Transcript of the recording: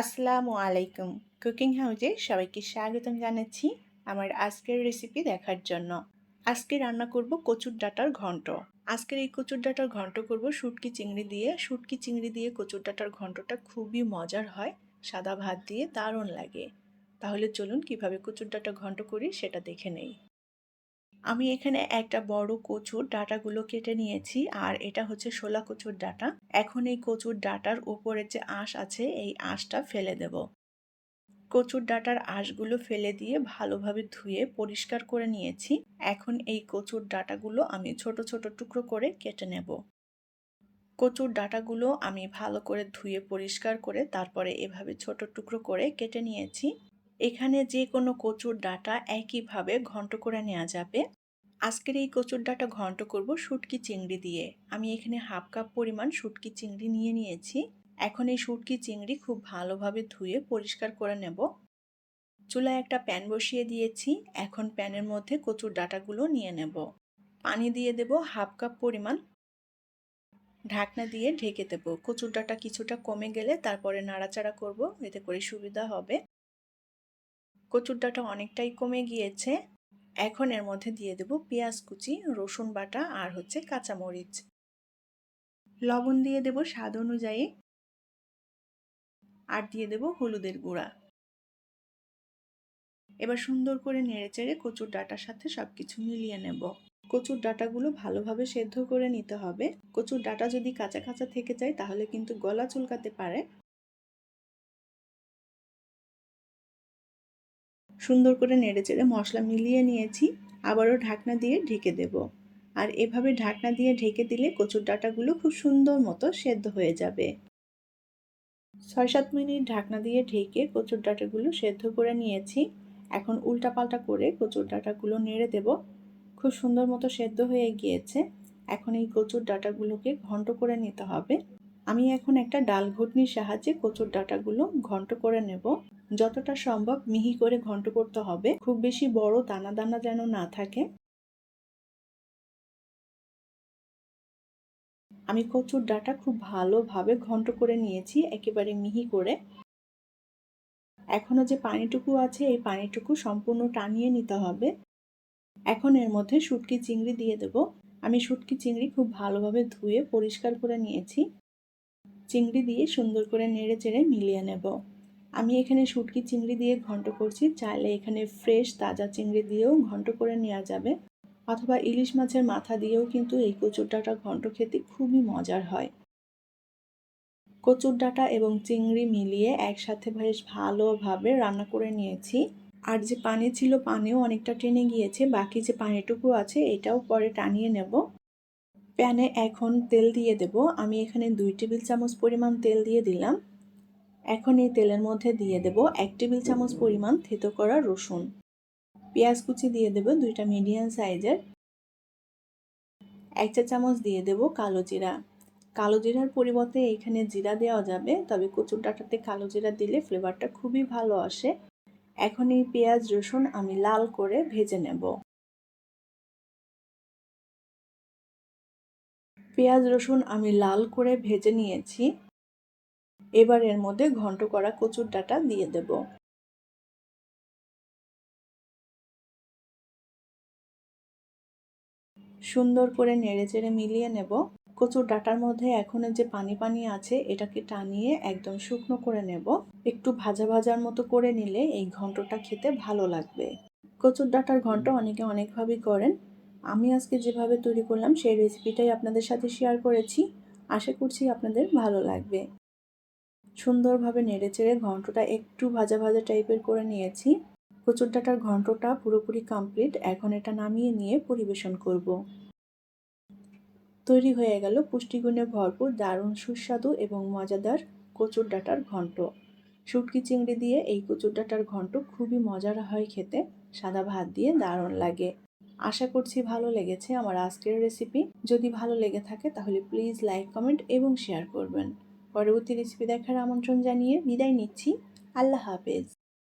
আসসালামু আলাইকুম। কুকিং হাউজে সবাইকে স্বাগতম জানাচ্ছি আমার আজকের রেসিপি দেখার জন্য। আজকে রান্না করব কচুর ডাটার ঘন্ট। আজকের এই কচুর ডাটার ঘন্ট করব শুটকি চিংড়ি দিয়ে। শুটকি চিংড়ি দিয়ে কচুর ডাটার ঘন্টটা খুবই মজার হয়, সাদা ভাত দিয়ে দারুণ লাগে। তাহলে চলুন কীভাবে কচুর ডাটা ঘন্ট করি সেটা দেখে নেই। আমি এখানে একটা বড় কচুর ডাটাগুলো কেটে নিয়েছি, আর এটা হচ্ছে শোলা কচুর ডাটা। এখন এই কচুর ডাটার উপরে যে আঁশ আছে, এই আঁশটা ফেলে দেব। কচুর ডাটার আঁশগুলো ফেলে দিয়ে ভালোভাবে ধুয়ে পরিষ্কার করে নিয়েছি। এখন এই কচুর ডাটাগুলো আমি ছোট ছোট টুকরো করে কেটে নেব। কচুর ডাটাগুলো আমি ভালো করে ধুয়ে পরিষ্কার করে তারপরে এভাবে ছোট টুকরো করে কেটে নিয়েছি। এখানে যে কোনো কচুর ডাটা একইভাবে ঘন্ট করে নেওয়া যাবে। আজকের এই কচুর ডাটা ঘন্ট করব শুটকি চিংড়ি দিয়ে। আমি এখানে হাফ কাপ পরিমাণ শুটকি চিংড়ি নিয়ে নিয়েছি। এখন এই শুটকি চিংড়ি খুব ভালোভাবে ধুয়ে পরিষ্কার করে নেব। চুলায় একটা প্যান বসিয়ে দিয়েছি। এখন প্যানের মধ্যে কচুর ডাটাগুলো নিয়ে নেব। পানি দিয়ে দেব হাফ কাপ পরিমাণ। ঢাকনা দিয়ে ঢেকে দেব। কচুর ডাটা কিছুটা কমে গেলে তারপরে নাড়াচাড়া করব। এতে করে সুবিধা হবে। কচুর ডাটা অনেকটাই কমে গিয়েছে। এখন এর মধ্যে দিয়ে দেব পেঁয়াজ কুচি, রসুন বাটা আর হচ্ছে কাঁচামরিচ। লবণ দিয়ে দেব স্বাদ অনুযায়ী। আর দিয়ে দেব হলুদের গুঁড়া। এবার সুন্দর করে নেড়ে চেড়ে কচুর ডাটার সাথে সবকিছু মিলিয়ে নেব। কচুর ডাটাগুলো ভালোভাবে সেদ্ধ করে নিতে হবে। কচুর ডাটা যদি কাঁচা কাঁচা থেকে যায়, তাহলে কিন্তু গলা চুলকাতে পারে। সুন্দর করে নেড়ে চেড়ে মশলা মিলিয়ে নিয়েছি, আবারও ঢাকনা দিয়ে ঢেকে দেব। আর এভাবে ঢাকনা দিয়ে ঢেকে দিলে কচুর ডাটাগুলো খুব সুন্দর মতো সেদ্ধ হয়ে যাবে। ছয় সাত মিনিট ঢাকনা দিয়ে ঢেকে কচুর ডাটাগুলো সেদ্ধ করে নিয়েছি। এখন উল্টা পাল্টা করে কচুর ডাটাগুলো নেড়ে দেব। খুব সুন্দর মতো সেদ্ধ হয়ে গিয়েছে। এখন এই কচুর ডাটাগুলোকে ঘন্ট করে নিতে হবে। আমি এখন একটা ডাল ঘুটনির সাহায্যে কচুর ডাটাগুলো ঘন্ট করে নেব। যতটা সম্ভব মিহি করে ঘন্ট করতে হবে। খুব বেশি বড় দানা দানা যেন না থাকে। আমি কচুর ডাটা খুব ভালোভাবে ঘন্ট করে নিয়েছি, একেবারে মিহি করে। এখনও যে পানিটুকু আছে, এই পানিটুকু সম্পূর্ণ টানিয়ে নিতে হবে। এখন এর মধ্যে শুটকি চিংড়ি দিয়ে দেব। আমি শুটকি চিংড়ি খুব ভালোভাবে ধুয়ে পরিষ্কার করে নিয়েছি। চিংড়ি দিয়ে সুন্দর করে নেড়ে চেড়ে মিলিয়ে নেব। আমি এখানে শুটকি চিংড়ি দিয়ে ঘন্ট করছি, চাইলে এখানে ফ্রেশ তাজা চিংড়ি দিয়েও ঘন্ট করে নেওয়া যাবে, অথবা ইলিশ মাছের মাথা দিয়েও কিন্তু এই কচুর ডাটা ঘন্ট খেতে খুবই মজার হয়। কচুর ডাটা এবং চিংড়ি মিলিয়ে একসাথে বেশ ভালোভাবে রান্না করে নিয়েছি। আর যে পানি ছিল পানিও অনেকটা টেনে গিয়েছে, বাকি যে পানিটুকু আছে এটাও পরে টানিয়ে নেব। প্যানে এখন তেল দিয়ে দেব। আমি এখানে দুই টেবিল চামচ পরিমাণ তেল দিয়ে দিলাম। এখন এই তেলের মধ্যে দিয়ে দেব এক টেবিল চামচ পরিমাণ থেতো করা রসুন। পেঁয়াজ কুচি দিয়ে দেব দুইটা মিডিয়াম সাইজের। এক চা চামচ দিয়ে দেব কালো জিরা। কালো জিরার পরিবর্তে এখানে জিরা দেওয়া যাবে, তবে কচুর ডাটাতে কালো জিরা দিলে ফ্লেভারটা খুবই ভালো আসে। এখন এই পেঁয়াজ রসুন আমি লাল করে ভেজে নেব। পেঁয়াজ রসুন আমি লাল করে ভেজে নিয়েছি। এবার এর মধ্যে ঘন্ট করা কচুর ডাটা দিয়ে দেব। সুন্দর করে নেড়ে চেড়ে মিলিয়ে নেব। কচুর ডাটার মধ্যে এখনও যে পানি পানি আছে, এটাকে টানিয়ে একদম শুকনো করে নেব। একটু ভাজা ভাজার মতো করে নিলে এই ঘন্টটা খেতে ভালো লাগবে। কচুর ডাটার ঘন্ট অনেকে অনেকভাবেই করেন। আমি আজকে যেভাবে তৈরি করলাম সেই রেসিপিটাই আপনাদের সাথে শেয়ার করেছি। আশা করছি আপনাদের ভালো লাগবে। সুন্দরভাবে নেড়ে চেড়ে ঘন্টটা একটু ভাজা ভাজা টাইপের করে নিয়েছি। কচুর ডাটার ঘন্টটা পুরোপুরি কমপ্লিট এখন এটা নামিয়ে নিয়ে পরিবেশন করব। তৈরি হয়ে গেল পুষ্টিগুণে ভরপুর, দারুণ, সুস্বাদু এবং মজাদার কচুর ডাটার ঘন্ট। শুটকি চিংড়ি দিয়ে এই কচুর ডাটার ঘন্ট খুবই মজার হয় খেতে। সাদা ভাত দিয়ে দারুণ লাগে। আশা করছি ভালো লেগেছে আমার আজকের রেসিপি যদি ভালো লেগে থাকে তাহলে প্লিজ লাইক কমেন্ট এবং শেয়ার করবেন। পরবর্তী রেসিপি দেখার আমন্ত্রণ জানিয়ে বিদায় নিচ্ছি। আল্লাহ হাফেজ।